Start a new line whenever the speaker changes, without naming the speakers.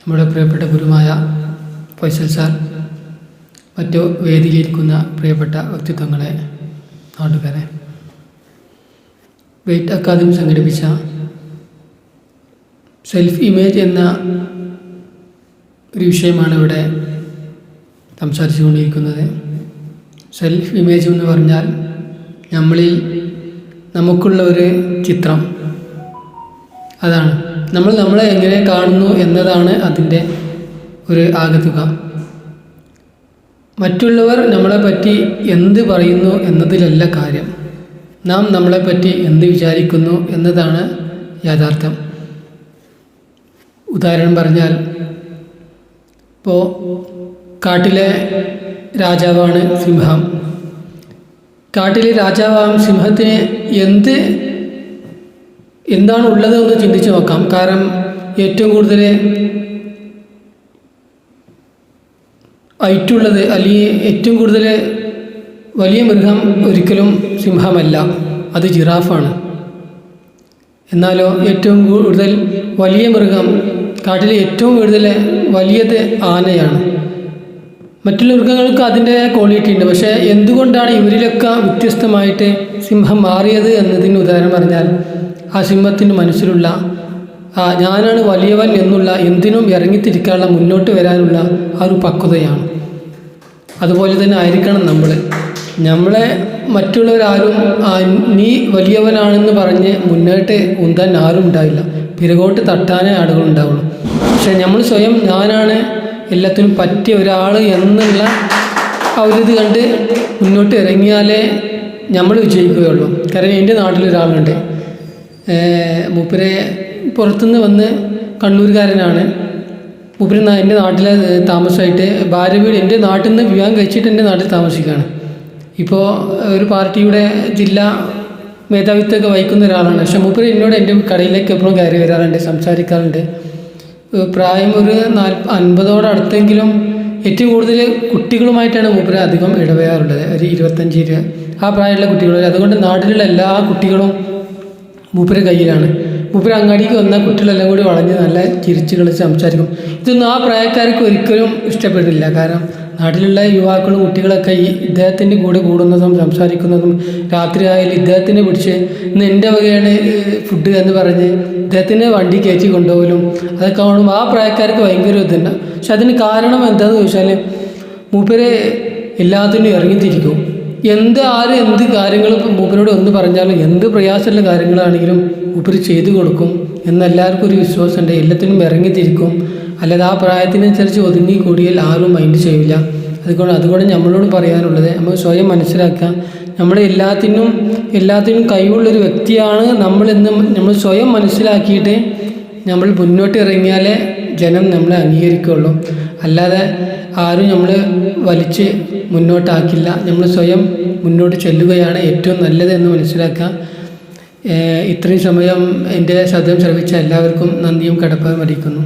നമ്മുടെ പ്രിയപ്പെട്ട ഗുരുമായ ഫൈസൽ സാർ മറ്റു വേദിയിലിരിക്കുന്ന പ്രിയപ്പെട്ട വ്യക്തിത്വങ്ങളെ നാട്ടുകാരെ വെയ്റ്റ് അക്കാദമി സംഘടിപ്പിച്ച സെൽഫ് ഇമേജ് എന്ന ഒരു വിഷയമാണ് ഇവിടെ സംസാരിച്ചു കൊണ്ടിരിക്കുന്നത് സെൽഫ് ഇമേജ് എന്ന് പറഞ്ഞാൽ നമ്മളിൽ നമുക്കുള്ള ഒരു ചിത്രം അതാണ്. നമ്മൾ നമ്മളെ എങ്ങനെ കാണുന്നു എന്നതാണ് അതിന്റെ ഒരു ആകത്തുക. മറ്റുള്ളവർ നമ്മളെ പറ്റി എന്ത് പറയുന്നു എന്നതിലല്ല കാര്യം. നാം നമ്മളെ പറ്റി എന്ത് വിചാരിക്കുന്നു എന്നതാണ് യാഥാർത്ഥ്യം. ഉദാഹരണം പറഞ്ഞാൽ ഇപ്പോൾ കാട്ടിലെ രാജാവാണ് സിംഹം. കാട്ടിലെ രാജാവാം സിംഹത്തിന് എന്ത് എന്താണ് ഉള്ളത് എന്ന് ചിന്തിച്ച് നോക്കാം. കാരണം ഏറ്റവും കൂടുതൽ ഐറ്റുള്ളത് അല്ലെങ്കിൽ ഏറ്റവും കൂടുതൽ വലിയ മൃഗം ഒരിക്കലും സിംഹമല്ല. അത് ജിറാഫാണ്. എന്നാലോ ഏറ്റവും കൂടുതൽ വലിയ മൃഗം കാട്ടിലെ ഏറ്റവും കൂടുതൽ വലിയത് ആനയാണ്. മറ്റുള്ള മൃഗങ്ങൾക്ക് അതിന്റെ ക്വാളിറ്റി ഉണ്ട്. പക്ഷേ എന്തുകൊണ്ടാണ് ഇവരിലൊക്കെ വ്യത്യസ്തമായിട്ട് സിംഹം മാറിയത് എന്നതിന് ഉദാഹരണം പറഞ്ഞാൽ ആ സിംഹത്തിന് മനസ്സിലുള്ള ആ ഞാനാണ് വലിയവൻ എന്നുള്ള എന്തിനും ഇറങ്ങിത്തിരിക്കാനുള്ള മുന്നോട്ട് വരാനുള്ള ആ ഒരു പക്വതയാണ്. അതുപോലെ തന്നെ ആയിരിക്കണം നമ്മൾ നമ്മളെ മറ്റുള്ളവരാരും നീ വലിയവനാണെന്ന് പറഞ്ഞ് മുന്നോട്ട് ഉന്താൻ ആരും ഉണ്ടാവില്ല. പിറകോട്ട് തട്ടാനേ ആളുകൾ ഉണ്ടാവുള്ളൂ. പക്ഷേ നമ്മൾ സ്വയം ഞാനാണ് എല്ലാത്തിനും പറ്റിയ ഒരാൾ എന്നുള്ള ആ ഒരു ഇത് കണ്ട് മുന്നോട്ട് ഇറങ്ങിയാലേ നമ്മൾ വിജയിക്കുകയുള്ളൂ. കാരണം എന്റെ നാട്ടിലൊരാളുണ്ട് മൂപ്പരെ പുറത്തുനിന്ന് വന്ന് കണ്ണൂരുകാരനാണ്. മൂപ്പര് എന്റെ നാട്ടിൽ താമസമായിട്ട് ഭാര്യ വീട് എന്റെ നാട്ടിൽ നിന്ന് വിവാഹം കഴിച്ചിട്ട് എന്റെ നാട്ടിൽ താമസിക്കുകയാണ്. ഇപ്പോൾ ഒരു പാർട്ടിയുടെ ജില്ലാ മേധാവിത്വമൊക്കെ വഹിക്കുന്ന ഒരാളാണ്. പക്ഷെ മൂപ്പര് എന്നോട് എന്റെ കടയിലേക്ക് എപ്പോഴും കയറി വരാറുണ്ട് സംസാരിക്കാറുണ്ട്. പ്രായം ഒരു അൻപതോടെ അൻപതോടടുത്തെങ്കിലും ഏറ്റവും കൂടുതൽ കുട്ടികളുമായിട്ടാണ് മൂപ്പര് അധികം ഇടപെടാറുള്ളത് ഒരു ഇരുപത്തഞ്ച് ഇരുപത് ആ പ്രായമുള്ള കുട്ടികൾ അതുകൊണ്ട് നാട്ടിലുള്ള എല്ലാ കുട്ടികളും മൂപ്പര് കയ്യിലാണ്. മൂപ്പര് അങ്ങാടിക്ക് വന്ന കുട്ടികളെല്ലാം കൂടി വളഞ്ഞ് നല്ല ചിരിച്ച് കളിച്ച് സംസാരിക്കും. ഇതൊന്നും ആ പ്രായക്കാർക്ക് ഒരിക്കലും ഇഷ്ടപ്പെടില്ല. കാരണം നാട്ടിലുള്ള യുവാക്കളും കുട്ടികളൊക്കെ ഈ ഇദ്ദേഹത്തിന്റെ കൂടെ കൂടുന്നതും സംസാരിക്കുന്നതും രാത്രി ആയാലും ഇദ്ദേഹത്തിനെ പിടിച്ച് ഇന്ന് എന്റെ വകയാണ് ഫുഡ് എന്ന് പറഞ്ഞ് ഇദ്ദേഹത്തിനെ വണ്ടി കയറ്റി കൊണ്ടുപോകലും അതൊക്കെ കാണുമ്പോൾ ആ പ്രായക്കാർക്ക് ഭയങ്കര ഇതുണ്ട് പക്ഷെ അതിന് കാരണം എന്താണെന്ന് ചോദിച്ചാൽ മൂപ്പര് എല്ലാത്തിനും ഇറങ്ങിത്തിരിക്കും. എന്ത് ആര് എന്ത് കാര്യങ്ങൾ മൂപ്പരോട് ഒന്ന് പറഞ്ഞാലും എന്ത് പ്രയാസമുള്ള കാര്യങ്ങളാണെങ്കിലും മൂപ്പര് ചെയ്തു കൊടുക്കും. എന്നെല്ലാവർക്കും ഒരു വിശ്വാസമുണ്ട്. എല്ലാത്തിനും ഇറങ്ങിത്തിരിക്കും. അല്ലാതെ ആ പ്രായത്തിനനുസരിച്ച് ഒതുങ്ങി കൂടിയാൽ ആരും മൈൻഡ് ചെയ്യില്ല അതുകൊണ്ട് അതുകൊണ്ട് നമ്മളോട് പറയാനുള്ളത് നമ്മൾ സ്വയം മനസ്സിലാക്കുക. നമ്മുടെ എല്ലാത്തിനും എല്ലാത്തിനും കഴിവുള്ളൊരു വ്യക്തിയാണ് നമ്മളെന്ന് നമ്മൾ സ്വയം മനസ്സിലാക്കിയിട്ട് നമ്മൾ മുന്നോട്ട് ഇറങ്ങിയാലേ ജനം നമ്മളെ അംഗീകരിക്കുകയുള്ളൂ. അല്ലാതെ ആരും നമ്മൾ വലിച്ച് മുന്നോട്ടാക്കില്ല. നമ്മൾ സ്വയം മുന്നോട്ട് ചെല്ലുകയാണ് ഏറ്റവും നല്ലതെന്ന് മനസ്സിലാക്കുക. ഇത്രയും സമയം എന്റെ ശബ്ദം ശ്രമിച്ച എല്ലാവർക്കും നന്ദിയും കടപ്പാൻ അറിയിക്കുന്നു.